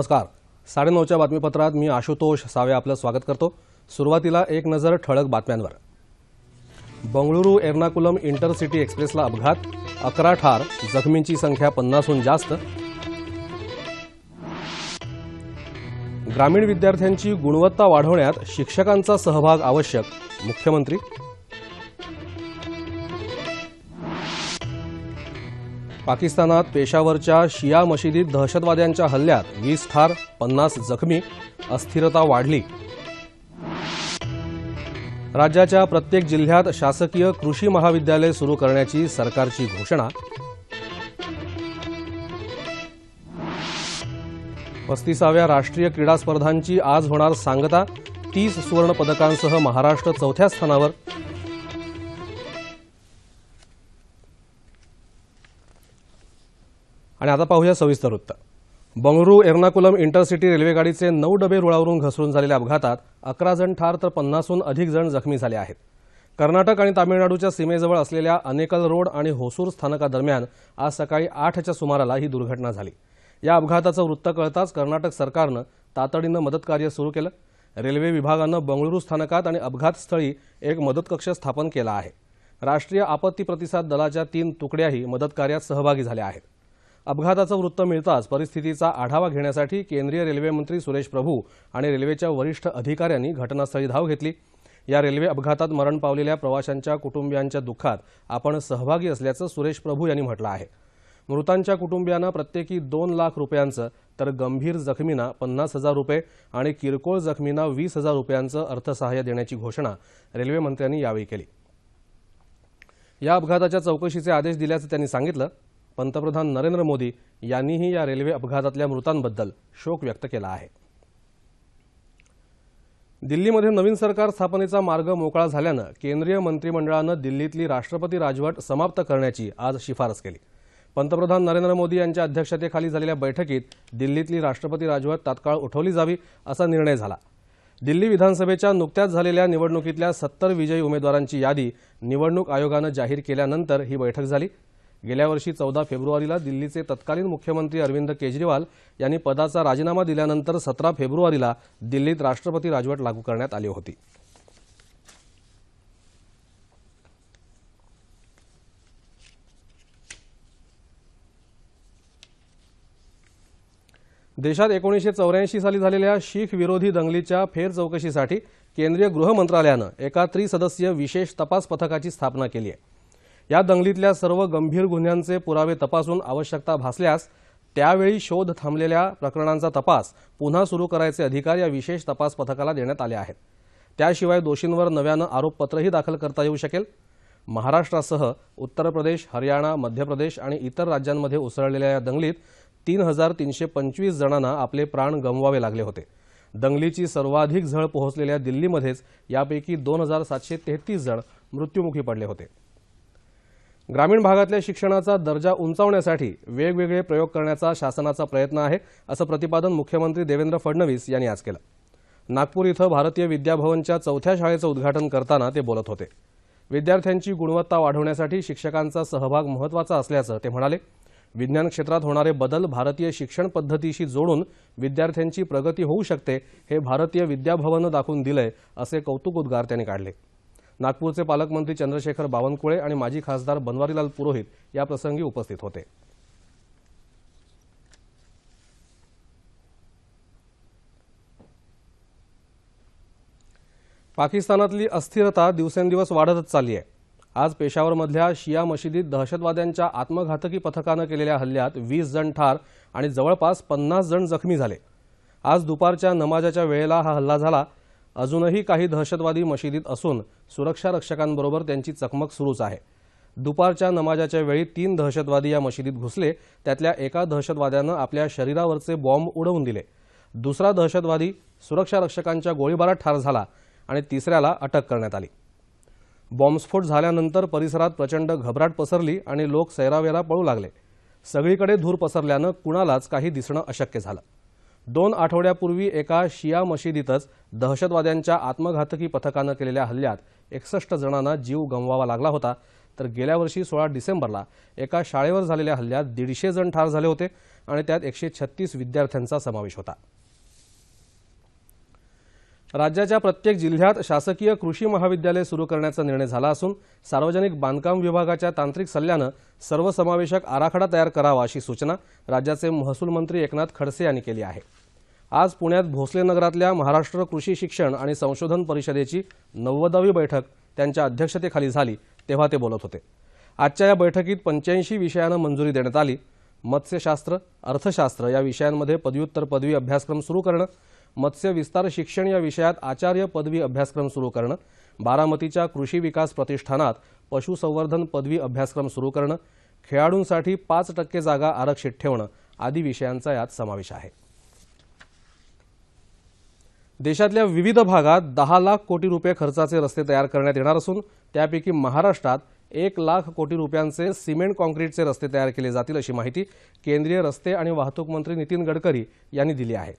नमस्कार. साडेनऊच्या बातमीपत्रात मी आशुतोष सावे आपलं स्वागत करतो. सुरुवातीला एक नजर ठळक बातम्यांवर. बंगळुरू एर्नाकुलम इंटरसिटी एक्सप्रेसला अपघात. अकरा ठार जखमींची संख्या पन्नासहून जास्त. ग्रामीण विद्यार्थ्यांची गुणवत्ता वाढवण्यात शिक्षकांचा सहभाग आवश्यक मुख्यमंत्री. पाकिस्तानात पेशावरच्या शिया मशिदीत दहशतवाद्यांच्या हल्ल्यात वीस ठार पन्नास जखमी अस्थिरता वाढली. राज्याच्या प्रत्येक जिल्ह्यात शासकीय कृषी महाविद्यालय सुरू करण्याची सरकारची घोषणा. पस्तीसाव्या राष्ट्रीय क्रीडा स्पर्धांची आज होणार सांगता तीस सुवर्ण पदकांसह महाराष्ट्र चौथ्या स्थानावर आणि आता पाहूया सविस्तर वृत्त बंगळुरू एर्नाकुलम इंटरसिटी रेल्वेगाडीचे नऊ डबे रुळावरून घसरून झालेल्या अपघातात अकरा जण ठार तर पन्नासहून अधिक जण जखमी झाले आहेत. कर्नाटक आणि तामिळनाडूच्या सीमेजवळ असलेल्या अनेकल रोड आणि होसूर स्थानकादरम्यान आज सकाळी आठच्या सुमाराला ही दुर्घटना झाली. या अपघाताचं वृत्त कळताच कर्नाटक सरकारनं तातडीनं मदतकार्य सुरू केलं. रेल्वे विभागानं बंगळुरू स्थानकात आणि अपघातस्थळी एक मदत कक्ष स्थापन केला आहे. राष्ट्रीय आपत्ती प्रतिसाद दलाच्या तीन तुकड्याही मदतकार्यात सहभागी झाल्या आहेत. अपघाताचं वृत्त मिळताच परिस्थितीचा आढावा घेण्यासाठी केंद्रीय रेल्वेमंत्री सुरेश प्रभू आणि रेल्वेच्या वरिष्ठ अधिकाऱ्यांनी घटनास्थळी धाव घेतली. या रेल्वे अपघातात मरण पावलेल्या प्रवाशांच्या कुटुंबियांच्या दुःखात आपण सहभागी असल्याचं सुरेश प्रभू यांनी म्हटलं आहे. मृतांच्या कुटुंबियांना प्रत्येकी दोन लाख रुपयांचं तर गंभीर जखमींना पन्नास हजार रुपये आणि किरकोळ जखमींना वीस हजार रुपयांचं अर्थसहाय्य देण्याची घोषणा रेल्वे मंत्र्यांनी यावेळी केली. या अपघाताच्या चौकशीचे आदेश दिल्याचं त्यांनी सांगितलं. पंतप्रधान नरेंद्र मोदी यांनीही या रेल्वे अपघातातल्या मृतांबद्दल शोक व्यक्त केला आहे. दिल्लीमध्ये नवीन सरकार स्थापनेचा मार्ग मोकळा झाल्यानं केंद्रीय मंत्रिमंडळानं दिल्लीतली राष्ट्रपती राजवट समाप्त करण्याची आज शिफारस केली. पंतप्रधान नरेंद्र मोदी यांच्या अध्यक्षतेखाली झालेल्या बैठकीत दिल्लीतली राष्ट्रपती राजवट तात्काळ उठवली जावी असा निर्णय झाला. दिल्ली विधानसभेच्या नुकत्याच झालेल्या निवडणुकीतल्या सत्तर विजयी उमेदवारांची यादी निवडणूक आयोगानं जाहीर केल्यानंतर ही बैठक झाली. गेल्या वर्षी चौदा फेब्रुवारीला दिल्लीचे तत्कालीन मुख्यमंत्री अरविंद केजरीवाल यांनी पदाचा राजीनामा दिल्यानंतर सतरा फेब्रुवारीला दिल्लीत राष्ट्रपती राजवट लागू करण्यात आली होती. देशात एकोणीसशे चौऱ्याऐंशी साली झालेल्या शीख विरोधी दंगलीच्या फेर चौकशीसाठी केंद्रीय गृह मंत्रालयानं एका त्रिसदस्यीय विशेष तपास पथकाची स्थापना केली आहे. या दंगलीतल्या सर्व गंभीर गुन्ह्यांचे पुरावे तपासून आवश्यकता भासल्यास त्यावेळी शोध थांबलेल्या प्रकरणांचा तपास पुन्हा सुरू करायचे अधिकार या विशेष तपास पथकाला देण्यात आले आहेत. त्याशिवाय दोषींवर नव्यानं आरोपपत्रही दाखल करता येऊ शकेल. महाराष्ट्रासह उत्तर प्रदेश हरियाणा मध्य प्रदेश आणि इतर राज्यांमध्ये उसळलेल्या या दंगलीत तीन हजार तीनशे पंचवीस जणांना आपले प्राण गमवावे लागले होते. दंगलीची सर्वाधिक झळ पोहोचलेल्या दिल्लीमध्येच यापैकी दोन हजार सातशे तेहतीस जण मृत्युमुखी पडले होते. ग्रामीण भागातल्या शिक्षणाचा दर्जा उंचावण्यासाठी वेगवेगळे प्रयोग करण्याचा शासनाचा प्रयत्न आहे असं प्रतिपादन मुख्यमंत्री देवेंद्र फडणवीस यांनी आज केलं. नागपूर इथं भारतीय विद्याभवनच्या चौथ्या शाळेचं उद्घाटन करताना ते बोलत होते. विद्यार्थ्यांची गुणवत्ता वाढवण्यासाठी शिक्षकांचा सहभाग महत्त्वाचा असल्याचं ते म्हणाले. विज्ञान क्षेत्रात होणारे बदल भारतीय शिक्षण पद्धतीशी जोडून विद्यार्थ्यांची प्रगती होऊ शकते हे भारतीय विद्याभवनं दाखवून दिलंय असे कौतुकोद्गार त्यांनी काढले. नागपूरचे पालकमंत्री चंद्रशेखर बावनकुळे आणि माजी खासदार बनवारीलाल पुरोहित या प्रसंगी उपस्थित होते. पाकिस्तानातली अस्थिरता दिवसेंदिवस वाढतच चालली आहे. आज पेशावरमधल्या शिया मशिदीत दहशतवाद्यांच्या आत्मघातकी पथकानं केलेल्या हल्ल्यात वीस जण ठार आणि जवळपास पन्नास जण जखमी झाले. आज दुपारच्या नमाजाच्या वेळेला हा हल्ला झाला अजूनही काही दहशतवादी मशिदीत असून सुरक्षा रक्षकांबरोबर त्यांची चकमक सुरूच आहे. दुपारच्या नमाजाच्या वेळी तीन दहशतवादी या मशिदीत घुसले त्यातल्या एका दहशतवाद्यानं आपल्या शरीरावरचे बॉम्ब उडवून दिले. दुसरा दहशतवादी सुरक्षा रक्षकांच्या गोळीबारात ठार झाला आणि तिसऱ्याला अटक करण्यात आली. बॉम्बस्फोट झाल्यानंतर परिसरात प्रचंड घबराट पसरली आणि लोक सैरावेरा पळू लागले. सगळीकडे धूर पसरल्यानं कुणालाच काही दिसणं अशक्य झालं. दोन आठवड्यापूर्वी एका शिया मशिदीतच दहशतवाद्यांच्या आत्मघातकी पथकानं केलेल्या हल्ल्यात एकसष्ट जणांना जीव गमवावा लागला होता. तर गेल्या वर्षी सोळा डिसेंबरला एका शाळेवर झालेल्या हल्ल्यात दीडशे जण ठार झाले होते आणि त्यात एकशे छत्तीस विद्यार्थ्यांचा समावेश होता. राज्याच्या प्रत्येक जिल्ह्यात शासकीय कृषी महाविद्यालय सुरू करण्याचा निर्णय झाला असून सार्वजनिक बांधकाम विभागाच्या तांत्रिक सल्ल्यानं सर्वसमावेशक आराखडा तयार करावा अशी सूचना राज्याचे महसूल मंत्री एकनाथ खडसे यांनी केली आहे. आज पुण्यात भोसले नगरातल्या महाराष्ट्र कृषी शिक्षण आणि संशोधन परिषदेची नव्वदावी बैठक त्यांच्या अध्यक्षतेखाली झाली तेव्हा ते बोलत होते. आजच्या या बैठकीत पंच्याऐंशी विषयांना मंजुरी देण्यात आली. मत्स्यशास्त्र अर्थशास्त्र या विषयांमध्ये पदव्युत्तर पदवी अभ्यासक्रम सुरू करणं मत्स्य विस्तार शिक्षण या विषयात आचार्य पदवी अभ्यासक्रम सुरू करणं बारामतीच्या कृषी विकास प्रतिष्ठानात पशुसंवर्धन पदवी अभ्यासक्रम सुरू करणं खेळाडूंसाठी पाच टक्के जागा आरक्षित ठेवणं आदी विषयांचा यात समावेश आहे. देशातल्या विविध भागात दहा लाख कोटी रुपये खर्चाचे रस्ते तयार करण्यात येणार असून त्यापैकी महाराष्ट्रात एक लाख कोटी रुपयांचे सिमेंट कॉन्क्रीटचे रस्ते तयार केले जातील अशी माहिती केंद्रीय रस्ते आणि वाहतूक मंत्री नितीन गडकरी यांनी दिली आहे.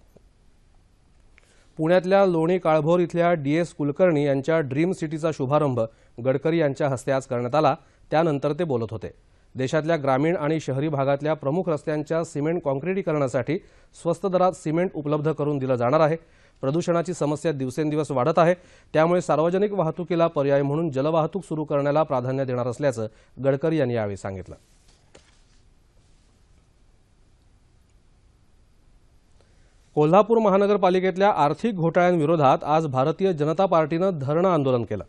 पुण्यातल्या लोणी काळभोर इथल्या डी एस कुलकर्णी यांच्या ड्रीम सिटीचा शुभारंभ गडकरी यांच्या हस्ते आज करण्यात आला. त्यानंतर ते बोलत होते. देशातल्या ग्रामीण आणि शहरी भागातल्या प्रमुख रस्त्यांच्या सिमेंट कॉन्क्रिटीकरणासाठी स्वस्त दरात सिमेंट उपलब्ध करून दिलं जाणार आहे. प्रदूषणाची समस्या दिवसेंदिवस वाढत आहे. त्यामुळे सार्वजनिक वाहतुकीला पर्याय म्हणून जलवाहतूक सुरू करण्याला प्राधान्य देणार असल्याचं गडकरी यांनी यावेळी सांगितलं. कोल्हापूर महानगरपालिकेतल्या आर्थिक घोटाळ्यांविरोधात आज भारतीय जनता पार्टीनं धरणं आंदोलन केलं.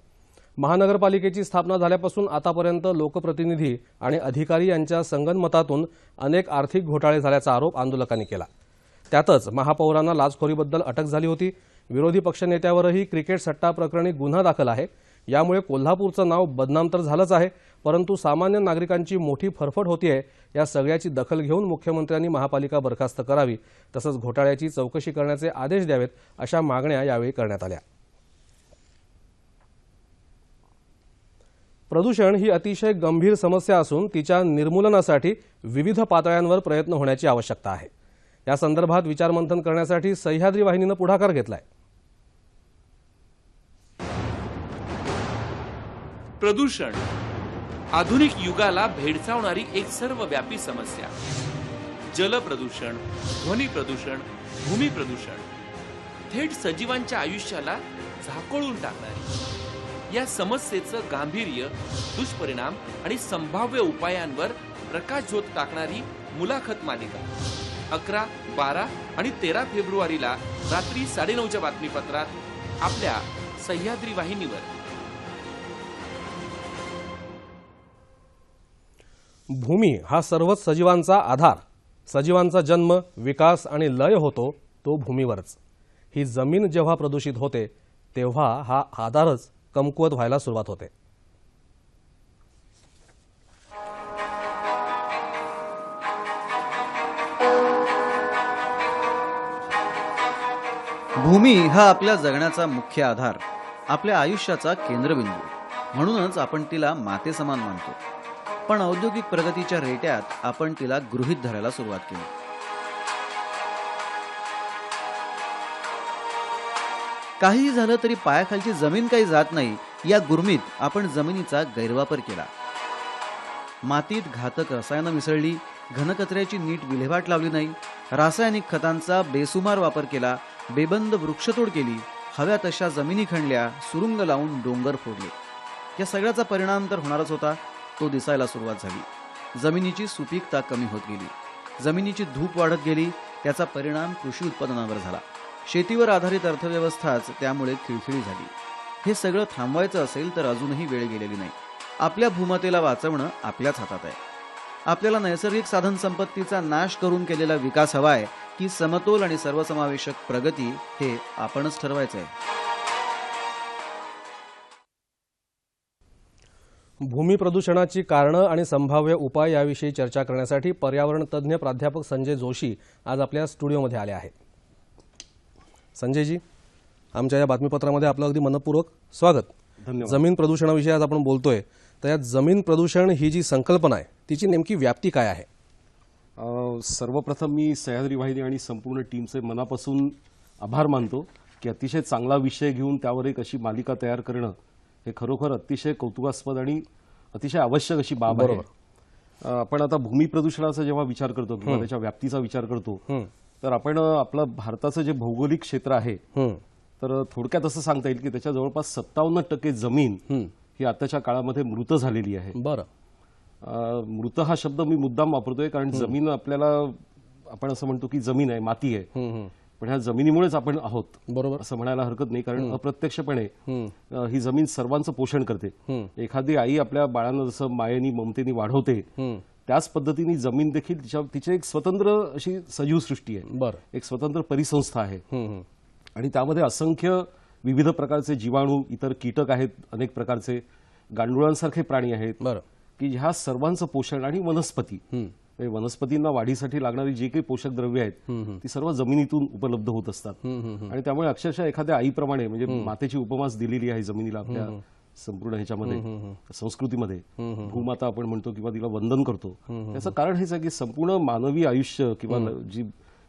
महानगरपालिकेची स्थापना झाल्यापासून आतापर्यंत लोकप्रतिनिधी आणि अधिकारी यांच्या संगनमतातून अनेक आर्थिक घोटाळे झाल्याचा आरोप आंदोलकांनी केला. त्यातच महापौरांना लाचखोरीबद्दल अटक झाली होती. विरोधी पक्षनेत्यावरही क्रिकेट सट्टा प्रकरणी गुन्हा दाखल आहे. यामुळे कोल्हापूरचं नाव बदनाम तर झालंच आहे. परंतु सामान्य नागरिकांची मोठी फरफट होतीये या सगळ्याची दखल घेऊन मुख्यमंत्र्यांनी महापालिका बरखास्त करावी तसंच घोटाळ्याची चौकशी करण्याचे आदेश द्यावेत अशा मागण्या यावेळी करण्यात आल्या. प्रदूषण ही अतिशय गंभीर समस्या असून तिच्या निर्मूलनासाठी विविध पातळ्यांवर प्रयत्न होण्याची आवश्यकता आहे. या संदर्भात विचारमंथन करण्यासाठी सह्याद्री वाहिनीनं पुढाकार घेतलाय. प्रदूषण आधुनिक युगाला भेडसावणारी एक सर्वव्यापी समस्या. जल प्रदूषण ध्वनी प्रदूषण भूमी प्रदूषण. थेट सजीवांच्या आयुष्याला झाकोळून टाकणारी. या समस्येचं गांभीर्य दुष्परिणाम आणि संभाव्य उपायांवर प्रकाशझोत टाकणारी मुलाखत मालिका. अकरा बारा आणि तेरा फेब्रुवारीला रात्री साडेनऊच्या बातमीपत्रात आपल्या सह्याद्री वाहिनीवर. भूमी हा सर्वच सजीवांचा आधार. सजीवांचा जन्म विकास आणि लय होतो तो भूमीवरच. ही जमीन जेव्हा प्रदूषित होते तेव्हा हा आधारच कमकुवत व्हायला सुरुवात होते. भूमी हा आपल्या जगण्याचा मुख्य आधार आपल्या आयुष्याचा केंद्रबिंदू. म्हणूनच आपण तिला मातेसमान मानतो. पण औद्योगिक प्रगतीच्या रेट्यात आपण तिला गृहीत धरायला सुरुवात केली. काहीही झालं तरी पायाखालची जमीन काही जात नाही या गुरमीत आपण जमिनीचा गैरवापर केला. मातीत घातक रसायनं मिसळली घनकचऱ्याची नीट विल्हेवाट लावली नाही रासायनिक खतांचा बेसुमार वापर केला बेबंद वृक्षतोड केली हव्या तशा जमिनी खणल्या सुरुंग लावून डोंगर फोडले. या सगळ्याचा परिणाम तर होणारच होता तो दिसायला सुरुवात झाली. जमिनीची सुपीकता कमी होत गेली. जमिनीची धूप वाढत गेली त्याचा परिणाम कृषी उत्पादनावर झाला. शेतीवर आधारित अर्थव्यवस्थाच त्यामुळे खिळखिळी झाली. हे सगळं थांबवायचं असेल तर अजूनही वेळ गेलेली नाही. आपल्या भूमतेला वाचवणं आपल्याच हातात आहे. आपल्याला नैसर्गिक साधन संपत्तीचा नाश करून केलेला विकास हवाय की समतोल आणि सर्वसमावेशक प्रगती हे आपणच ठरवायचं आहे भूमी प्रदूषणाची कारणं आणि संभाव्य उपाय याविषयी चर्चा करण्यासाठी पर्यावरण तज्ज्ञ प्राध्यापक संजय जोशी आज आपल्या स्टुडिओमध्ये आले आहेत. संजयजी आमच्या या बातमीपत्रामध्ये आपलं अगदी मनपूर्वक स्वागत. धन्यवाद. जमीन प्रदूषणाविषयी आज आपण बोलतोय. तर यात जमीन प्रदूषण ही जी संकल्पना आहे तिची नेमकी व्याप्ती काय आहे? सर्वप्रथम मी सह्याद्री वाहिनी आणि संपूर्ण टीमचे मनापासून आभार मानतो की अतिशय चांगला विषय घेऊन त्यावर एक अशी मालिका तयार करणं हे खरोखर अतिशय कौतुकास्पद आणि अतिशय आवश्यक अशी बाब आहे. आपण आता भूमी प्रदूषणाचा जेव्हा विचार करतो किंवा त्याच्या व्याप्तीचा विचार करतो तर आपण आपलं भारताचं जे भौगोलिक क्षेत्र आहे. तर थोडक्यात असं सांगता येईल की त्याच्या जवळपास सत्तावन्न टक्के जमीन ही. आताच्या काळामध्ये मृत झालेली आहे. बरं. मृत हा शब्द मी मुद्दाम वापरतोय कारण जमीन आपल्याला आपण असं म्हणतो की जमीन आहे माती आहे. पण ह्या जमिनीमुळेच आपण आहोत बरोबर. असं म्हणायला हरकत नाही. कारण अप्रत्यक्षपणे ही जमीन सर्वांचं पोषण करते. एखादी आई आपल्या बाळांना जसं मायेनी ममतेनी वाढवते त्याच पद्धतीने जमीन देखील तिच्या तिची एक स्वतंत्र अशी सजीव सृष्टी आहे. बरं. एक स्वतंत्र परिसंस्था आहे. आणि त्यामध्ये असंख्य विविध प्रकारचे जीवाणू इतर कीटक आहेत अनेक प्रकारचे गांडुळांसारखे प्राणी आहेत बरं. की ह्या सर्वांचं पोषण आणि वनस्पती. म्हणजे वनस्पतींना वाढीसाठी लागणारी जी काही पोषक द्रव्य आहेत ती सर्व जमिनीतून उपलब्ध होत असतात. आणि त्यामुळे अक्षरशः एखाद्या आईप्रमाणे म्हणजे मातेची उपमास दिलेली आहे जमिनीला आपल्या संपूर्ण ह्याच्यामध्ये संस्कृतीमध्ये. भूमाता आपण म्हणतो किंवा तिला वंदन करतो. त्याचं कारण हेच आहे की संपूर्ण मानवी आयुष्य किंवा जी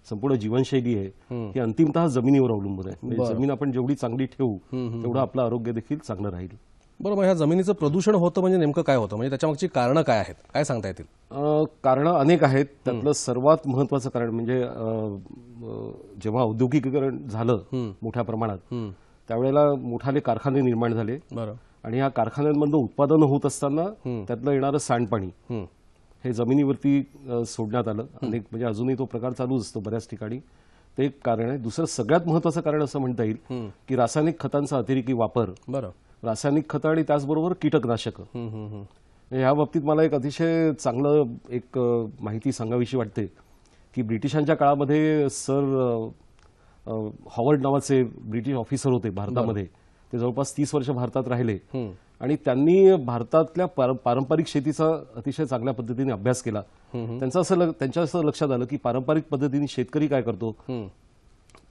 संपूर्ण जीवनशैली आहे ही अंतिमतः जमिनीवर अवलंबून आहे. म्हणजे जमीन आपण जेवढी चांगली ठेवू तेवढं आपलं आरोग्य देखील चांगलं राहील. बरं मग ह्या जमिनीचं प्रदूषण होतं म्हणजे नेमकं काय होतं? म्हणजे त्याच्यामागची कारणं काय आहेत? काय सांगता येतील? कारणं अनेक आहेत. त्यातलं सर्वात महत्वाचं कारण म्हणजे अ, जेव्हा औद्योगिकीकरण झालं मोठ्या प्रमाणात त्यावेळेला मोठाले कारखाने निर्माण झाले. बरं. आणि या कारखान्यांमधनं उत्पादन होत असताना त्यातलं येणारं सांडपाणी. हे जमिनीवरती अ, सोडण्यात आलं. अनेक म्हणजे अजूनही तो प्रकार चालूच असतो बऱ्याच ठिकाणी. ते एक कारण आहे. दुसरं सगळ्यात महत्वाचं कारण असं म्हणता येईल की रासायनिक खतांचा अतिरेकी वापर बरं. रासायनिक खतं आणि त्याचबरोबर कीटकनाशकं. ह्या बाबतीत मला एक अतिशय चांगलं एक माहिती सांगावीशी वाटते की ब्रिटिशांच्या काळामध्ये सर हॉवर्ड नावाचे ब्रिटिश ऑफिसर होते भारतामध्ये. ते जवळपास तीस वर्ष भारतात राहिले. आणि त्यांनी भारतातल्या पार- पारंपरिक शेतीचा अतिशय चांगल्या पद्धतीने अभ्यास केला. त्यांचं असं त्यांच्या असं लक्षात आलं की पारंपरिक पद्धतीने शेतकरी काय करतो?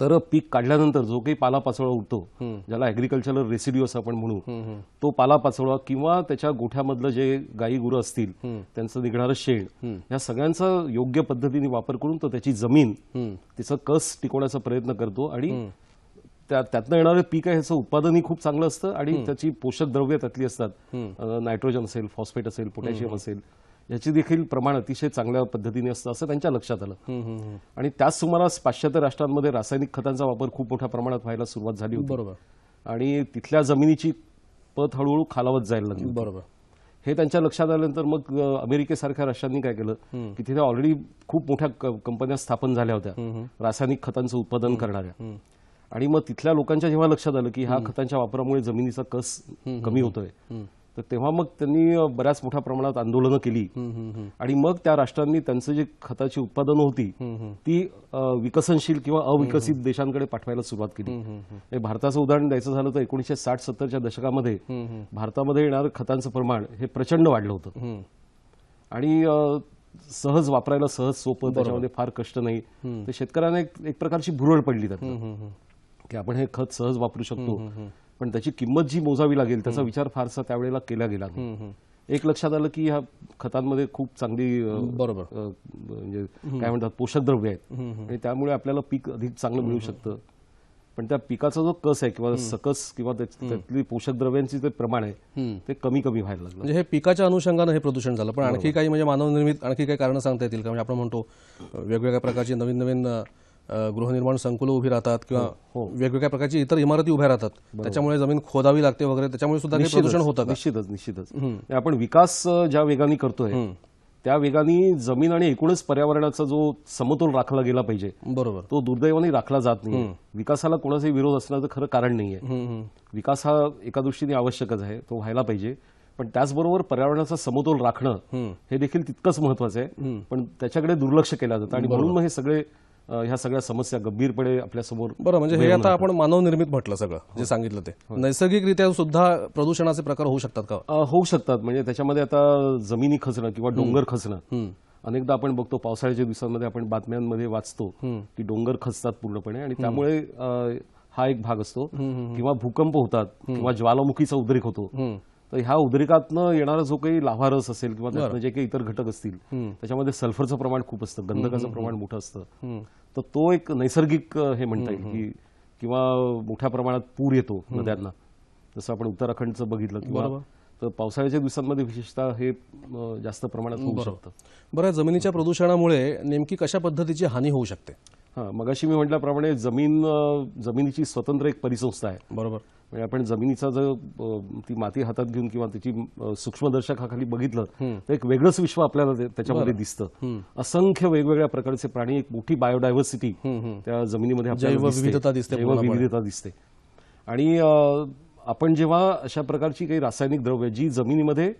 तर पीक काढल्यानंतर जो काही पाला पाचोळा उठतो ज्याला ऍग्रिकल्चरल रेसिड्यू असं आपण म्हणू तो पाला पाचोळा किंवा त्याच्या गोठ्यामधलं जे गाई गुरं असतील त्यांचं निघणारं शेण या सगळ्यांचा योग्य पद्धतीने वापर करून तो त्याची जमीन तिचं कस टिकवण्याचा प्रयत्न करतो आणि त्या त्यातनं येणारं पीक आहे ह्याचं उत्पादनही खूप चांगलं असतं आणि त्याची पोषक द्रव्य त्यातली असतात. नायट्रोजन असेल फॉस्फेट असेल पोटॅशियम असेल. याची देखील प्रमाण अतिशय चांगल्या पद्धतीने असतं असं त्यांच्या लक्षात आलं. आणि त्याच सुमारास पाश्चात्य राष्ट्रांमध्ये रासायनिक खतांचा वापर खूप मोठ्या प्रमाणात व्हायला सुरुवात झाली होती. बरोबर. आणि तिथल्या जमिनीची पत हळूहळू खालावत जायला लागली बरोबर. हे त्यांच्या लक्षात आल्यानंतर मग अमेरिकेसारख्या राष्ट्रांनी काय केलं? की तिथे ऑलरेडी खूप मोठ्या कंपन्या स्थापन झाल्या होत्या. रासायनिक खतांचं उत्पादन करणाऱ्या. आणि मग तिथल्या लोकांच्या जेव्हा लक्षात आलं की ह्या खतांच्या वापरामुळे जमिनीचा कस कमी होतोय तर तेव्हा मग त्यांनी बऱ्याच मोठ्या प्रमाणात आंदोलनं केली. आणि मग त्या राष्ट्रांनी त्यांचं जे खताची उत्पादनं होती ती विकसनशील किंवा अविकसित देशांकडे पाठवायला सुरुवात केली. हे भारताचं उदाहरण द्यायचं झालं तर एकोणीशे साठ सत्तरच्या दशकामध्ये भारतामध्ये येणारं खतांचं प्रमाण हे प्रचंड वाढलं होतं. आणि सहज वापरायला सहज सोपं त्याच्यामध्ये फार कष्ट नाही. तर शेतकऱ्यांना एक एक प्रकारची भुरळ पडली त्यात की आपण हे खत सहज वापरू शकतो. पण त्याची किंमत जी मोजावी लागेल त्याचा विचार फारसा त्यावेळेला केला गेला नाही. एक लक्षात आलं की ह्या खतांमध्ये खूप चांगली बरोबर. म्हणजे काय म्हणतात पोषक द्रव्य आहेत आणि त्यामुळे आपल्याला पीक अधिक चांगलं मिळू शकतं. पण त्या पिकाचा जो कस आहे किंवा सकस किंवा त्यातली पोषक द्रव्यांची जे प्रमाण आहे ते कमी कमी व्हायला लागलं. म्हणजे हे पिकाच्या अनुषंगानं हे प्रदूषण झालं. पण आणखी काही म्हणजे मानवनिर्मित आणखी काही कारणं सांगता येतील का? म्हणजे आपण म्हणतो वेगवेगळ्या प्रकारची नवीन नवीन गृहनिर्माण संकुलं उभी राहतात किंवा वेगवेगळ्या प्रकारची इतर इमारती उभ्या राहतात. त्याच्यामुळे जमीन खोदावी लागते वगैरे त्याच्यामुळे सुद्धा प्रदूषण होतं निश्चितच निश्चितच. म्हणजे आपण विकास ज्या वेगाने करतोय त्या वेगाने जमीन आणि एकूणच पर्यावरणाचा जो समतोल राखला गेला पाहिजे बरोबर. तो दुर्दैवाने राखला जात नाही विकासाला कोणाचाही विरोध असण्याचं खरं कारण नाहीये. विकास हा एका दृष्टीने आवश्यकच आहे तो व्हायला पाहिजे. पण त्याचबरोबर पर्यावरणाचा समतोल राखणं हे देखील तितकंच महत्वाचं आहे. पण त्याच्याकडे दुर्लक्ष केलं जातं आणि म्हणून मग हे सगळे ह्या सगळ्या समस्या गंभीरपणे आपल्यासमोर बरं म्हणजे हे आता आपण मानवनिर्मित म्हटलं सगळं जे सांगितलं ते. नैसर्गिकरित्या सुद्धा प्रदूषणाचे प्रकार होऊ शकतात का? होऊ शकतात. म्हणजे त्याच्यामध्ये आता जमिनी खचणं किंवा डोंगर खचणं. अनेकदा आपण बघतो पावसाळ्याच्या दिवसांमध्ये आपण बातम्यांमध्ये वाचतो की डोंगर खचतात पूर्णपणे आणि त्यामुळे हा एक भाग असतो. किंवा भूकंप होतात किंवा ज्वालामुखीचा उद्रेक होतो. तर ह्या उद्रेकातनं येणारा जो काही लाभारस असेल किंवा त्यातनं जे काही इतर घटक असतील त्याच्यामध्ये सल्फरचं प्रमाण खूप असतं गंधकाचं प्रमाण मोठं असतं. तर तो एक नैसर्गिक हे म्हणता येईल की किंवा मोठ्या प्रमाणात पूर येतो नद्यांना. जसं आपण उत्तराखंडचं बघितलं किंवा तर पावसाळ्याच्या दिवसांमध्ये विशेषतः हे जास्त प्रमाणात होऊ शकतं. बरं जमिनीच्या प्रदूषणामुळे नेमकी कशा पद्धतीची हानी होऊ शकते? हां मगाशी मी म्हटल्याप्रमाणे जमीन जमिनीची स्वतंत्र एक परिसंस्था आहे. बरोबर. म्हणजे आपण जमिनीचा जर ती माती हातात घेऊन किंवा त्याची सूक्ष्मदर्शकाखाली बघितलं तर एक वेगळंच विश्व आपल्याला त्याच्यामध्ये दिसतं. असंख्य वेगवेगळ्या प्रकारचे प्राणी एक मोठी बायोडायव्हर्सिटी त्या जमिनीमध्ये जैवविविधता दिसते. जैवविविधता दिसते आणि आपण जेव्हा अशा प्रकारची काही रासायनिक द्रव्य जी जमिनीमध्ये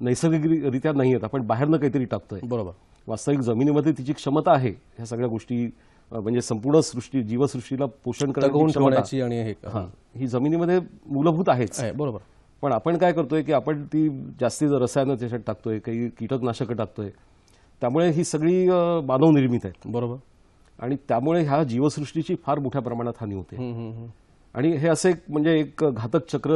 नैसर्गिकरित्या नाही आहेत आपण बाहेरनं काहीतरी टाकतोय. बरोबर. वास्तविक जमिनीमध्ये तिची क्षमता आहे ह्या सगळ्या गोष्टी म्हणजे संपूर्ण सृष्टी जीवसृष्टीला पोषण करण्याची आणि हे हा. ही जमिनीमध्ये मूलभूत आहेच. आहे बरोबर. पण आपण काय करतोय की आपण ती जास्ती रसायनं त्याच्यात टाकतोय काही कीटकनाशकं टाकतोय त्यामुळे ही सगळी मानवनिर्मित आहेत. बरोबर. आणि त्यामुळे ह्या जीवसृष्टीची फार मोठ्या प्रमाणात हानी होते. आणि हे असं एक म्हणजे एक घातक चक्र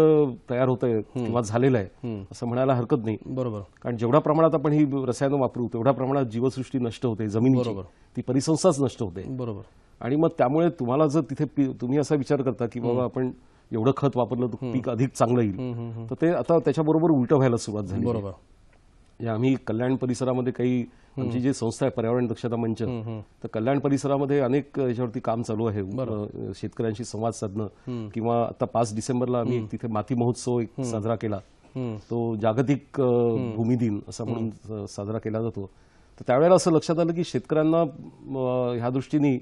तयार होत आहे किंवा झालेलं आहे. असं म्हणायला हरकत नाही. बरोबर. कारण जेवढ्या प्रमाणात आपण ही रसायनं वापरू तेवढ्या प्रमाणात जीवसृष्टी नष्ट होते जमिनीची. बरोबर. ती परिसंस्थाच नष्ट होते. बरोबर. आणि मग त्यामुळे तुम्हाला जर तिथे तुम्ही असा विचार करता की बाबा आपण एवढं खत वापरलं तर पीक अधिक चांगलं येईल. तर ते आता त्याच्याबरोबर उलटं व्हायला सुरुवात झाली. बरोबर. आम्ही कल्याण परिसरामध्ये काही आमची जी संस्था आहे पर्यावरण दक्षता मंच तर कल्याण परिसरामध्ये अनेक याच्यावरती काम चालू आहे. शेतकऱ्यांशी संवाद साधणं किंवा आता पाच डिसेंबरला आम्ही तिथे माती महोत्सव एक साजरा केला. तो जागतिक भूमी दिन असा म्हणून साजरा केला जातो. तर त्यावेळेला असं लक्षात आलं की शेतकऱ्यांना ह्या दृष्टीने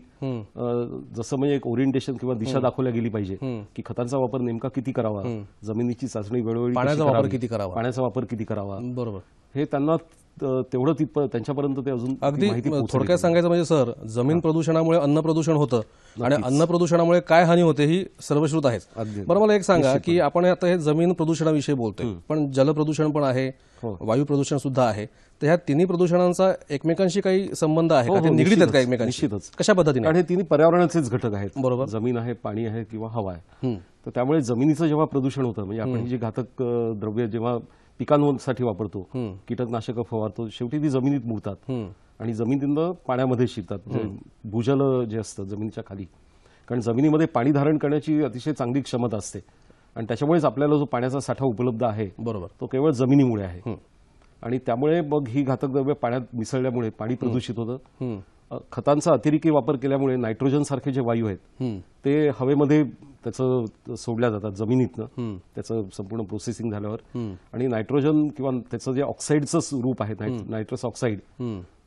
जसं म्हणजे एक ओरिएंटेशन किंवा दिशा दाखवल्या गेली पाहिजे की खतांचा वापर नेमका किती करावा जमिनीची चाचणी वेळोवेळी पाण्याचा वापर किती करावा? पाण्याचा वापर किती करावा. बरोबर. हे त्यांना तेवढं तिथपर्यंत त्यांच्यापर्यंत ते अजून ती अगदी थोडक्यात सांगायचं म्हणजे सर जमीन प्रदूषणामुळे अन्न प्रदूषण होतं. आणि अन्न प्रदूषणामुळे काय हानी होते ही सर्वश्रुत आहेच. बरं मला एक सांगा की आपण आता हे जमीन प्रदूषणाविषयी बोलतोय पण जल प्रदूषण पण आहे हो. वायू प्रदूषण सुद्धा आहे. तर ह्या तिन्ही प्रदूषणांचा एकमेकांशी काही संबंध आहे हो, का ते हो, निगडीत आहेत का एकमेकांशी. कशा पद्धतीने? कारण हे तिन्ही पर्यावरणाचेच घटक आहेत. बरोबर. जमीन आहे पाणी आहे किंवा हवा आहे. तर त्यामुळे जमिनीचं जेव्हा प्रदूषण होतं म्हणजे आपण ही जी घातक द्रव्य जेव्हा पिकांसाठी वापरतो कीटकनाशकं फवारतो शेवटी ती जमिनीत मुरतात. आणि जमिनीतनं पाण्यामध्ये शिरतात भूजल जे असतं जमिनीच्या खाली. कारण जमिनीमध्ये पाणी धारण करण्याची अतिशय चांगली क्षमता असते. आणि त्याच्यामुळेच आपल्याला जो पाण्याचा साठा उपलब्ध आहे बरोबर. तो केवळ जमिनीमुळे आहे. आणि त्यामुळे मग ही घातक द्रव्य पाण्यात मिसळल्यामुळे पाणी प्रदूषित होतं. खतांचा अतिरेकी वापर केल्यामुळे नायट्रोजन सारखे जे वायू आहेत ते हवेमध्ये त्याचं सोडल्या जातात जमिनीतनं. त्याचं संपूर्ण प्रोसेसिंग झाल्यावर. आणि नायट्रोजन किंवा त्याचं जे ऑक्साईडचं रूप आहे नायट- नायट्रस ऑक्साईड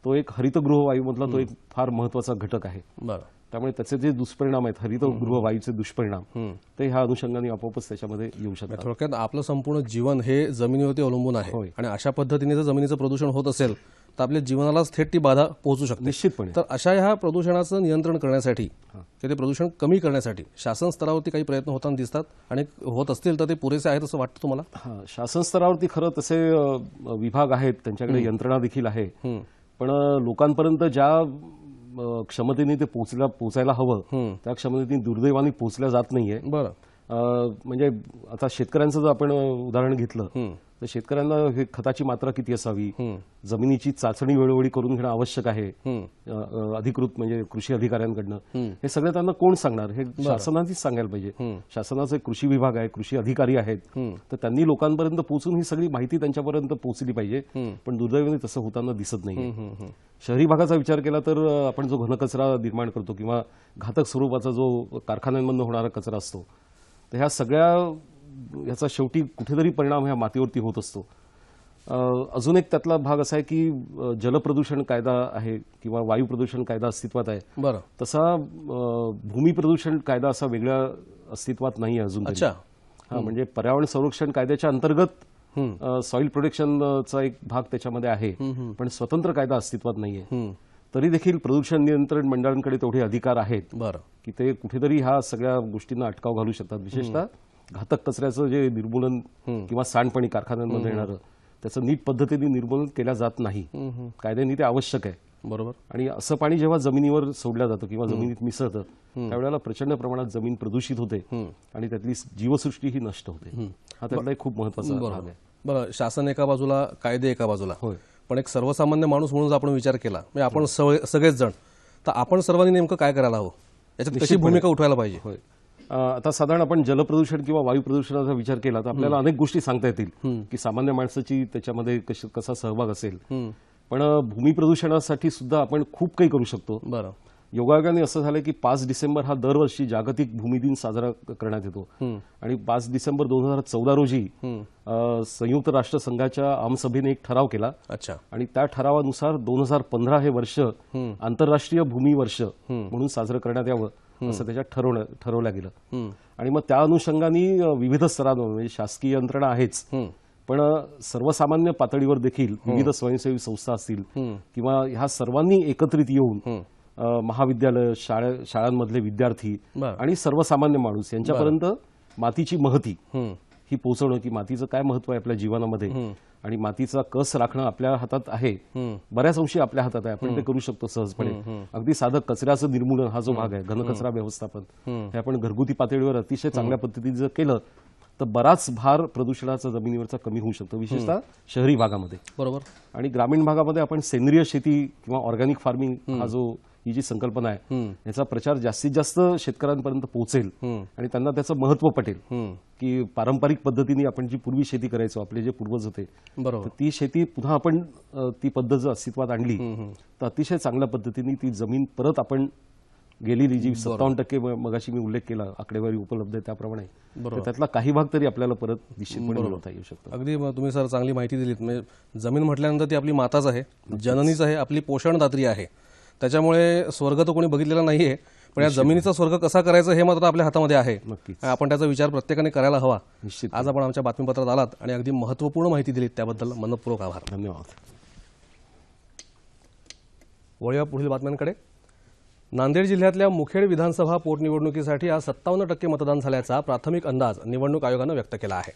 तो एक हरितगृह वायूमधला तो एक फार महत्त्वाचा घटक आहे. त्यामुळे त्याचे जे दुष्परिणाम आहेत हरितगृह वायूचे दुष्परिणाम ते ह्या अनुषंगाने आपोआपच त्याच्यामध्ये येऊ शकतात. थोडक्यात आपलं संपूर्ण जीवन हे जमिनीवरती अवलंबून आहे. आणि अशा पद्धतीने जर जमिनीचं प्रदूषण होत असेल तर आपल्या जीवनालाच थेट ती बाधा पोहोचू शकते. निश्चितपणे. तर अशा ह्या प्रदूषणाचं नियंत्रण करण्यासाठी किंवा ते प्रदूषण कमी करण्यासाठी शासन स्तरावरती काही प्रयत्न होताना दिसतात आणि होत असतील तर ते पुरेसे आहेत असं वाटतं तुम्हाला? हा. शासन स्तरावरती खरं तसे विभाग आहेत. त्यांच्याकडे यंत्रणा देखील आहे. पण लोकांपर्यंत ज्या क्षमतेने ते पोहोचला पोचायला हवं त्या क्षमतेने दुर्दैवाने पोहोचल्या जात नाहीये. बरं. म्हणजे आता शेतकऱ्यांचं जर आपण उदाहरण घेतलं तर शेतकऱ्यांना हे खताची मात्रा किती असावी? जमिनीची चाचणी वेळोवेळी करून घेणं आवश्यक आहे. अधिकृत म्हणजे कृषी अधिकाऱ्यांकडनं. हे सगळं त्यांना कोण सांगणार? हे शासनानेच सांगायला पाहिजे. शासनाचे कृषी विभाग आहे कृषी अधिकारी आहेत. तर त्यांनी लोकांपर्यंत पोहोचून ही सगळी माहिती त्यांच्यापर्यंत पोहोचली पाहिजे. पण दुर्दैवाने तसं होताना दिसत नाही शहरी भागाचा विचार केला तर आपण जो घनकचरा निर्माण करतो किंवा घातक स्वरूपाचा जो कारखान्यांमधून होणारा कचरा असतो तर ह्या सगळ्या ह्याचा शेवटी कुठेतरी परिणाम ह्या मातीवरती होत असतो. अजून एक त्यातला भाग असा आहे की जलप्रदूषण कायदा आहे किंवा वायू प्रदूषण कायदा अस्तित्वात आहे. बरं. तसा भूमी प्रदूषण कायदा असा वेगळ्या अस्तित्वात नाही आहे अजून. अच्छा. हा म्हणजे पर्यावरण संरक्षण कायद्याच्या अंतर्गत सॉइल प्रोटेक्शनचा एक भाग त्याच्यामध्ये आहे. पण स्वतंत्र कायदा अस्तित्वात नाहीये. तरी देखील प्रदूषण नियंत्रण मंडळांकडे तेवढे अधिकार आहेत बरं. की ते कुठेतरी ह्या सगळ्या गोष्टींना अटकाव घालू शकतात. विशेषतः घातक कचऱ्याचं जे निर्मूलन किंवा सांडपाणी कारखान्यांमध्ये येणारं त्याचं नीट पद्धतीने निर्मूलन केल्या जात नाही. कायद्याने ते आवश्यक आहे. बरोबर. आणि असं पाणी जेव्हा जमिनीवर सोडलं जातं किंवा जमिनीत मिसळतं त्यावेळेला प्रचंड प्रमाणात जमीन प्रदूषित होते आणि त्यातली जीवसृष्टी ही नष्ट होते. हा त्यातला एक खूप महत्त्वाचा भाग आहे. बरं शासन एका बाजूला कायदे एका बाजूला. होय. पण एक सर्वसामान्य माणूस म्हणून आपण विचार केला म्हणजे आपण सगळे- सगळेच जण तर आपण सर्वांनी नेमकं काय करायला हवं? याच्यात कशी भूमिका उठवायला पाहिजे? होय. आता साधारण आपण जलप्रदूषण किंवा वायू प्रदूषणाचा विचार केला तर आपल्याला अनेक गोष्टी सांगता येतील की सामान्य माणसाची त्याच्यामध्ये कसा सहभाग असेल. पण भूमी प्रदूषणासाठी सुद्धा आपण खूप काही करू शकतो. बरं. योगायोगाने असं झालं की पाच डिसेंबर हा दरवर्षी जागतिक भूमी दिन साजरा करण्यात येतो. आणि पाच डिसेंबर दोन हजार चौदा रोजी संयुक्त राष्ट्र संघाच्या आमसभेने एक ठराव केला. अच्छा. आणि त्या ठरावानुसार दोन हजार पंधरा हे वर्ष आंतरराष्ट्रीय भूमी वर्ष म्हणून साजरं करण्यात यावं. असं त्याच्यात ठरवलं ठरवलं गेलं. आणि मग त्या अनुषंगाने विविध स्तरांवर म्हणजे शासकीय यंत्रणा आहेच. पण सर्वसामान्य पातळीवर देखील विविध स्वयंसेवी संस्था असतील किंवा ह्या सर्वांनी एकत्रित येऊन महाविद्यालय शाळा शाळांमधले विद्यार्थी. आणि सर्वसामान्य माणूस यांच्यापर्यंत मातीची महती ही पोहोचवणं की मातीचं काय महत्त्व आहे आपल्या जीवनामध्ये आणि मातीचा कस राखणं आपल्या हातात आहे. बऱ्याच अंशी आपल्या हातात आहे. आपण ते करू शकतो सहजपणे. अगदी साधं कचऱ्याचं निर्मूलन हा जो भाग आहे घनकचरा व्यवस्थापन हे आपण घरगुती पातळीवर अतिशय चांगल्या पद्धतीने जर केलं तर बराच भार प्रदूषणाचा जमिनीवरचा कमी होऊ शकतो विशेषतः शहरी भागामध्ये. बरोबर. आणि ग्रामीण भागामध्ये आपण सेंद्रिय शेती किंवा ऑर्गॅनिक फार्मिंग हा जो ही जी संकल्पना आहे याचा प्रचार जास्तीत जास्त शेतकऱ्यांपर्यंत पोहोचेल आणि त्यांना त्याचं महत्त्व पटेल की पारंपरिक पद्धतीने आपण जी पूर्वी शेती करायचो आपले जे पूर्वज होते बरोबर. ती शेती पुन्हा आपण ती पद्धत जर अस्तित्वात आणली तर अतिशय चांगल्या पद्धतीने ती जमीन परत आपण गेलेली जी सत्तावन्न टक्के मगाशी मी उल्लेख केला आकडेवारी उपलब्ध आहे त्याप्रमाणे त्यातला काही भाग तरी आपल्याला परत निश्चितपणे मिळवता येऊ शकतो. अगदी तुम्ही सर चांगली माहिती दिलीत. म्हणजे जमीन म्हटल्यानंतर ती आपली माताच आहे जननीच आहे आपली पोषणदात्री आहे. त्याच्यामुळे स्वर्ग तर कोणी बघितलेला नाहीये पण या जमिनीचा स्वर्ग कसा करायचा हे मात्र आपल्या हातामध्ये आहे. आपण त्याचा विचार प्रत्येकाने करायला हवा. निश्चित आज आपण आमच्या बातमीपत्रात आलात आणि अगदी महत्त्वपूर्ण माहिती दिलीत त्याबद्दल मनपूर्वक आभार. धन्यवाद. वळूया पुढील बातम्यांकडे. नांदेड जिल्ह्यातल्या मुखेड विधानसभा पोटनिवडणुकीसाठी आज सत्तावन्न टक्के मतदान झाल्याचा प्राथमिक अंदाज निवडणूक आयोगानं व्यक्त केला आहे.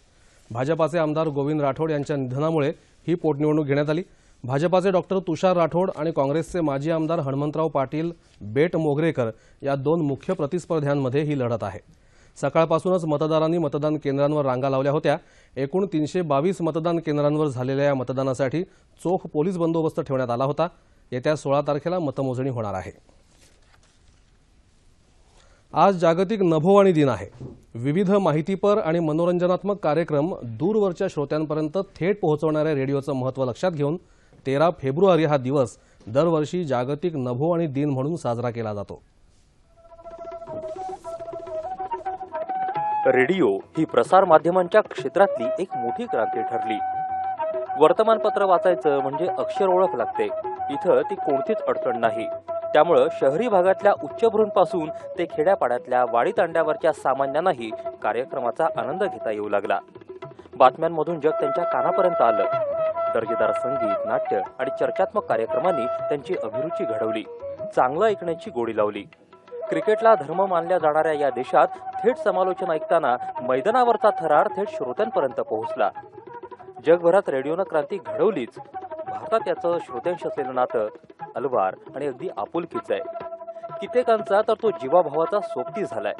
भाजपाचे आमदार गोविंद राठोड यांच्या निधनामुळे ही पोटनिवडणूक घेण्यात आली. भाजपाचे डॉक्टर तुषार राठोड आणि काँग्रेसचे माजी आमदार हणमंतराव पाटील बेट मोगरेकर या दोन मुख्य प्रतिस्पर्ध्यांमध्ये ही लढत आहे. सकाळपासूनच मतदारांनी मतदान केंद्रांवर रांगा लावल्या होत्या. एकूण तीनशे बावीस मतदान केंद्रांवर झालेल्या या मतदानासाठी चोख पोलीस बंदोबस्त ठेवण्यात आला होता. येत्या सोळा तारखेला मतमोजणी होणार आहे. आज जागतिक नभोवाणी दिन आहे. विविध माहितीपर आणि मनोरंजनात्मक कार्यक्रम दूरवरच्या श्रोत्यांपर्यंत थेट पोहोचवणाऱ्या रेडिओचं महत्त्व लक्षात घेऊन तेरा फेब्रुवारी हा दिवस दरवर्षी जागतिक नभो आणि दिन म्हणून साजरा केला जातो. रेडिओ ही प्रसार माध्यमांच्या क्षेत्रातली एक मोठी क्रांती ठरली. वर्तमानपत्र वाचायचं म्हणजे अक्षर ओळख लागते. इथं ती कोणतीच अडचण नाही. त्यामुळं शहरी भागातल्या उच्चभ्रूंपासून ते खेड्यापाड्यातल्या वाडी तांड्यावरच्या सामान्यांनाही कार्यक्रमाचा आनंद घेता येऊ लागला. बातम्यांमधून जग त्यांच्या कानापर्यंत आलं. दर्जेदार संगीत नाट्य आणि चर्चात्मक कार्यक्रमांनी त्यांची अभिरुची घडवली. चांगलं ऐकण्याची गोडी लावली. क्रिकेटला धर्म मानल्या जाणाऱ्या या देशात थेट समालोचन ऐकताना मैदानावरचा थरार थेट श्रोत्यांपर्यंत पोहोचला. जगभरात रेडिओनं क्रांती घडवलीच. भारतात याचं श्रोत्यांशी असलेलं नातं अलवार आणि अगदी आपुलकीच आहे. कित्येकांचा तर तो जीवाभावाचा सोबती झालाय.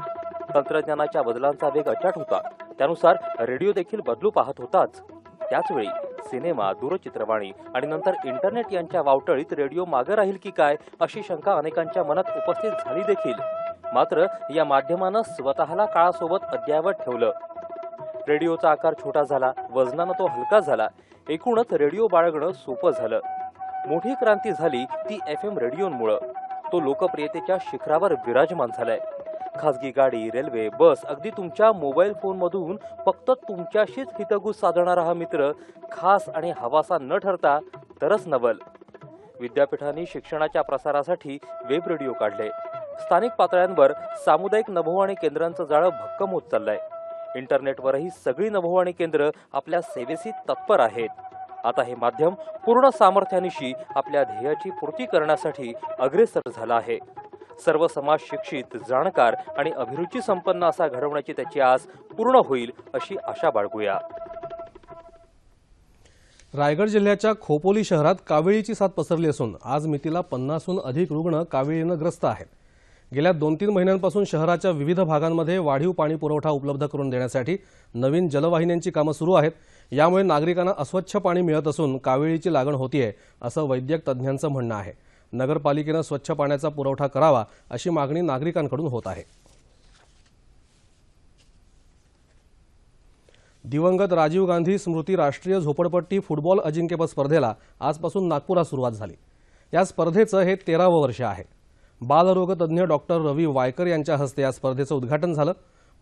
तंत्रज्ञानाच्या बदलांचा वेग अचाट होता. त्यानुसार रेडिओ देखील बदलू पाहत होताच. त्याचवेळी सिनेमा दूरचित्रवाणी आणि नंतर इंटरनेट यांच्या वावटळीत रेडिओ मागे राहील की काय अशी शंका अनेकांच्या मनात उपस्थित झाली देखील. मात्र या माध्यमानं स्वतःला काळासोबत अद्ययावत ठेवलं. रेडिओचा आकार छोटा झाला वजनानं तो हलका झाला. एकूणच रेडिओ बाळगणं सोपं झालं. मोठी क्रांती झाली ती एफ एम रेडिओमुळं. तो लोकप्रियतेच्या शिखरावर विराजमान झालाय. खासगी गाडी रेल्वे बस अगदी तुमच्या मोबाईल फोनमधून फक्त तुमच्याशीच हितगुज साधणारा हा मित्र खास आणि हवासा न ठरता तरच नवल. विद्यापीठांनी शिक्षणाच्या प्रसारासाठी वेब रेडिओ काढले. स्थानिक पातळ्यांवर सामुदायिक नभोवाणी केंद्रांचं जाळं भक्कम होत चाललंय. इंटरनेटवरही सगळी नभोवाणी केंद्र आपल्या सेवेशी तत्पर आहेत. आता हे माध्यम पूर्ण सामर्थ्यानिशी आपल्या ध्येयाची पूर्ती करण्यासाठी अग्रेसर झालं आहे. सर्व समाज शिक्षित जाणकार आणि अभिरुची संपन्न असा घडवण्याची त्याची आस पूर्ण होईल अशी आशा बाळगूया. रायगड जिल्ह्याच्या खोपोली शहरात कावेळीची साथ पसरली असून आज मितीला पन्नासहून अधिक रुग्ण कावेळीनं ग्रस्त आहेत. गेल्या दोन तीन महिन्यांपासून शहराच्या विविध भागांमध्ये वाढीव पाणी पुरवठा उपलब्ध करून देण्यासाठी नवीन जलवाहिन्यांची कामं सुरू आहेत. यामुळे नागरिकांना अस्वच्छ पाणी मिळत असून कावेळीची लागण होतीये असं वैद्यक तज्ज्ञांचं म्हणणं आहे. नगरपालिकेनं स्वच्छ पाण्याचा पुरवठा करावा अशी मागणी नागरिकांकडून होत आहे. दिवंगत राजीव गांधी स्मृती राष्ट्रीय झोपडपट्टी फुटबॉल अजिंक्यपद स्पर्धेला आजपासून नागपुरात सुरुवात झाली. या स्पर्धेचं हे तेरावं वर्ष आहे. बालरोगतज्ञ डॉक्टर रवी वायकर यांच्या हस्ते या स्पर्धेचं उद्घाटन झालं.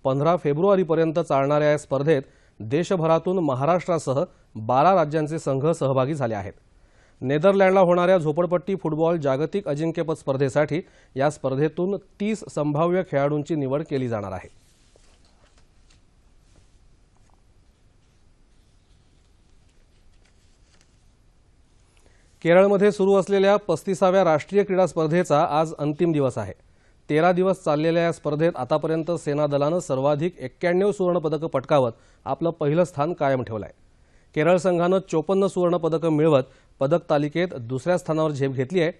पंधरा फेब्रुवारीपर्यंत चालणाऱ्या या स्पर्धेत देशभरातून महाराष्ट्रासह बारा राज्यांचे संघ सहभागी झाले आहेत. नेदरलँडला होणाऱ्या झोपडपट्टी फुटबॉल जागतिक अजिंक्यपद स्पर्धेसाठी या स्पर्धेतून तीस संभाव्य खेळाडूंची निवड केली जाणार आहे. केरळमध्ये सुरू असलेल्या पस्तीसाव्या राष्ट्रीय क्रीडा स्पर्धेचा आज अंतिम दिवस आहे. तेरा दिवस चाललेल्या या स्पर्धेत आतापर्यंत सेना दलानं सर्वाधिक एक्क्याण्णव सुवर्णपदकं पटकावत आपलं पहिलं स्थान कायम ठेवलं आहे केरळ संघानं चोपन्न सुवर्णपदकं मिळवत पदक तालिकेत दुसऱ्या स्थानावर झेप घेतली आहे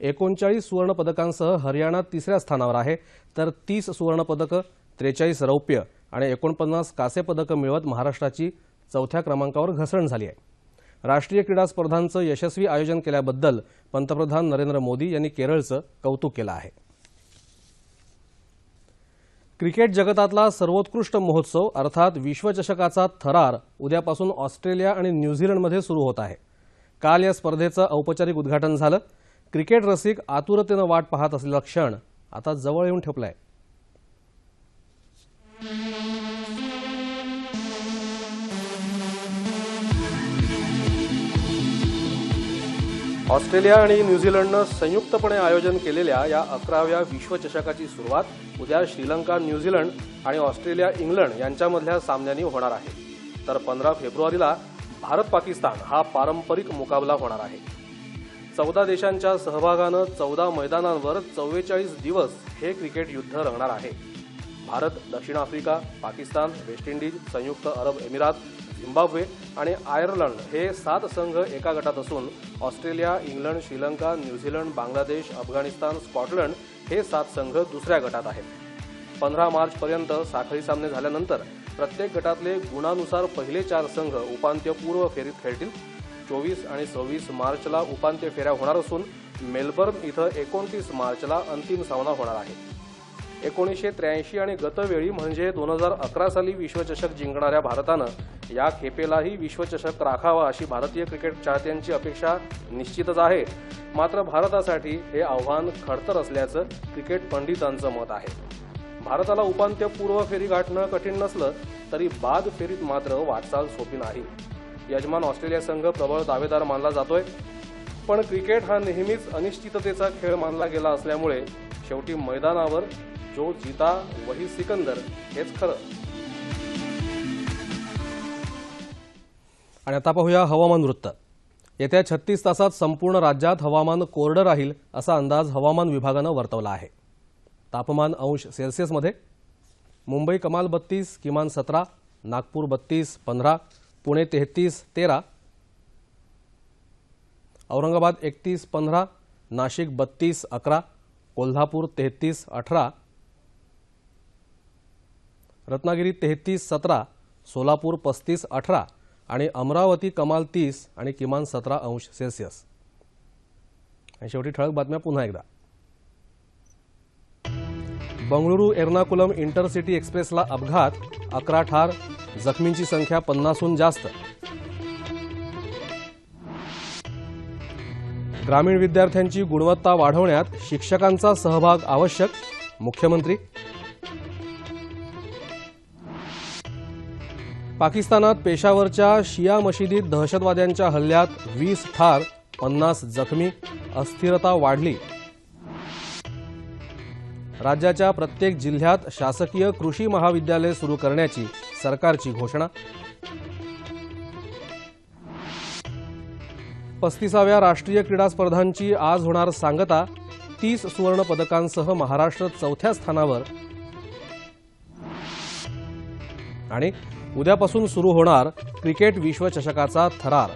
एकोणचाळीस सुवर्णपदकांसह हरियाणा तिसऱ्या स्थानावर आहे. तर तीस सुवर्णपदकं त्रेचाळीस रौप्य आणि एकोणपन्नास कासे पदकं मिळवत महाराष्ट्राची चौथ्या क्रमांकावर घसरण झाली आहे. राष्ट्रीय क्रीडा स्पर्धांचं यशस्वी आयोजन केल्याबद्दल पंतप्रधान नरेंद्र मोदी यांनी केरळचं कौतुक केलं आहे. क्रिकेट जगतातला सर्वोत्कृष्ट महोत्सव अर्थात विश्वचषकाचा थरार उद्यापासून ऑस्ट्रेलिया आणि न्यूझीलंडमध्ये सुरू होत आहे. काल या स्पर्धेचं औपचारिक उद्घाटन झालं. क्रिकेट रसिक आतुरतेनं वाट पाहत असलेला क्षण आता जवळ येऊन ठेपलाय. ऑस्ट्रेलिया आणि न्यूझीलंडनं संयुक्तपणे आयोजन केलेल्या या अकराव्या विश्वचषकाची सुरुवात उद्या श्रीलंका न्यूझीलंड आणि ऑस्ट्रेलिया इंग्लंड यांच्यामधल्या सामन्यांनी होणार आहे. तर पंधरा फेब्रुवारीला भारत पाकिस्तान हा पारंपरिक मुकाबला होणार आहे. चौदा देशांच्या सहभागानं चौदा मैदानांवर चव्वेचाळीस दिवस हे क्रिकेट युद्ध रंगणार आहे. भारत दक्षिण आफ्रिका पाकिस्तान वेस्ट इंडिज संयुक्त अरब एमिरात झिम्बाब्वे आणि आयर्लंड हे सात संघ एका गटात असून Australia England Sri Lanka New Zealand Bangladesh Afghanistan Scotland हे सात संघ दुसऱ्या गटात आहेत. पंधरा मार्चपर्यंत साखळी सामने झाल्यानंतर प्रत्येक गटातले गुणानुसार पहिले चार संघ उपांत्यपूर्व फेरीत खेळतील. चोवीस आणि सव्वीस मार्चला उपांत्य फेऱ्या होणार असून मेलबर्न इथं एकोणतीस मार्चला अंतिम सामना होणार आहे. एकोणीसशे त्र्याऐंशी आणि गतवेळी म्हणजे दोन हजार अकरा साली विश्वचषक जिंकणाऱ्या भारतानं या खेपेलाही विश्वचषक राखावा अशी भारतीय क्रिकेट चाहत्यांची अपेक्षा निश्चितच आहे. मात्र भारतासाठी हे आव्हान खडतर असल्याचं क्रिकेट पंडितांचं मत आहे. भारताला उपांत्यपूर्व फेरी गाठणं कठीण नसलं तरी बाद फेरीत मात्र वाटचाल सोपी नाही. यजमान ऑस्ट्रेलिया संघ प्रबळ दावेदार मानला जातोय. पण क्रिकेट हा नेहमीच अनिश्चिततेचा खेळ मानला गेला असल्यामुळे शेवटी मैदानावर जो जिता वही सिकंदर हेच खरं. आणि आता पाहूया हवामान वृत्त. येत्या छत्तीस तासात संपूर्ण राज्यात हवामान कोरडं राहील असा अंदाज हवामान विभागानं वर्तवला आहे. तापमान अंश सेल्सिअसमध्ये मुंबई कमाल बत्तीस किमान सतरा नागपूर बत्तीस पंधरा पुणे तेहतीस तेरा औरंगाबाद एकतीस पंधरा नाशिक बत्तीस अकरा कोल्हापूर तेहतीस अठरा रत्नागिरी तेहतीस सतरा सोलापूर पस्तीस अठरा आणि अमरावती कमाल तीस आणि किमान सतरा अंश सेल्सिअस आणि शेवटी ठळक बातम्या पुन्हा एकदा. बंगळुरू एर्नाकुलम इंटरसिटी एक्सप्रेसला अपघात अकरा ठार जखमींची संख्या पन्नासहून जास्त. ग्रामीण विद्यार्थ्यांची गुणवत्ता वाढवण्यात शिक्षकांचा सहभाग आवश्यक मुख्यमंत्री. पाकिस्तानात पेशावरच्या शिया मशिदीत दहशतवाद्यांच्या हल्ल्यात वीस ठार पन्नास जखमी अस्थिरता वाढली. राज्याच्या प्रत्येक जिल्ह्यात शासकीय कृषी महाविद्यालय सुरू करण्याची सरकारची घोषणा. पस्तीसाव्या राष्ट्रीय क्रीडा स्पर्धांची आज होणार सांगता तीस सुवर्ण पदकांसह महाराष्ट्र चौथ्या स्थानावर. आणि उद्यापासून सुरू होणार क्रिकेट विश्वचषकाचा थरार.